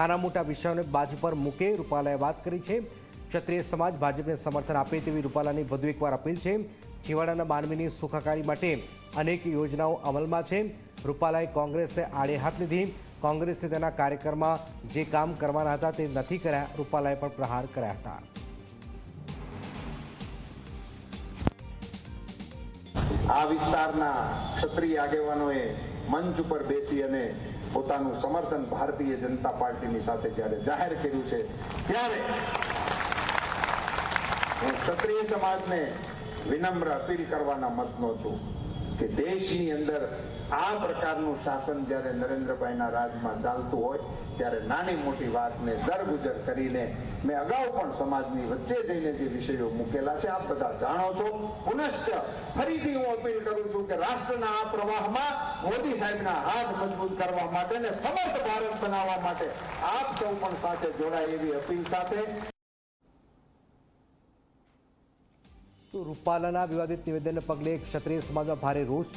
નાના મોટા વિષયોને બાજુ પર મૂકે રૂપાલાએ વાત કરી છે. ક્ષત્રિય સમાજ ભાજપને સમર્થન આપે તેવી રૂપાલાની વધુ એકવાર અપીલ છે. છેવાડાના માનવીની સુખાકારી માટે અનેક યોજનાઓ અમલમાં છે. રૂપાલાએ કોંગ્રેસે આડે હાથ લીધી. કોંગ્રેસે તેના કાર્યક્રમમાં જે કામ કરવાના હતા તે નથી કર્યા. રૂપાલાએ પણ પ્રહાર કર્યા હતા. આ વિસ્તારના ક્ષત્રિય આગેવાનોએ મંચ ઉપર બેસી અને પોતાનું સમર્થન ભારતીય જનતા પાર્ટીની સાથે જ્યારે જાહેર કર્યું છે, ત્યારે હું ક્ષત્રિય સમાજને વિનમ્ર અપીલ કરવાના મતનો છું. કે દેશની અંદર આ પ્રકારનું શાસન જ્યારે નરેન્દ્રભાઈના રાજમાં ચાલતું હોય, ત્યારે નાની મોટી વાતને દરગુજર કરીને મેં અગાઉ પણ સમાજની વચ્ચે જઈને જે વિષયો મૂકેલા છે, આપ બધા જાણો છો. પુનશ્ચ ફરીથી હું અપીલ કરું છું કે રાષ્ટ્રના આ પ્રવાહમાં મોદી સાહેબના હાથ મજબૂત કરવા માટે ને સમર્થ ભારત બનાવવા માટે આપ સૌ પણ સાથે જોડાય એવી અપીલ સાથે તો રૂપાલાના વિવાદિત નિવેદનને પગલે ક્ષત્રિય સમાજમાં ભારે રોષ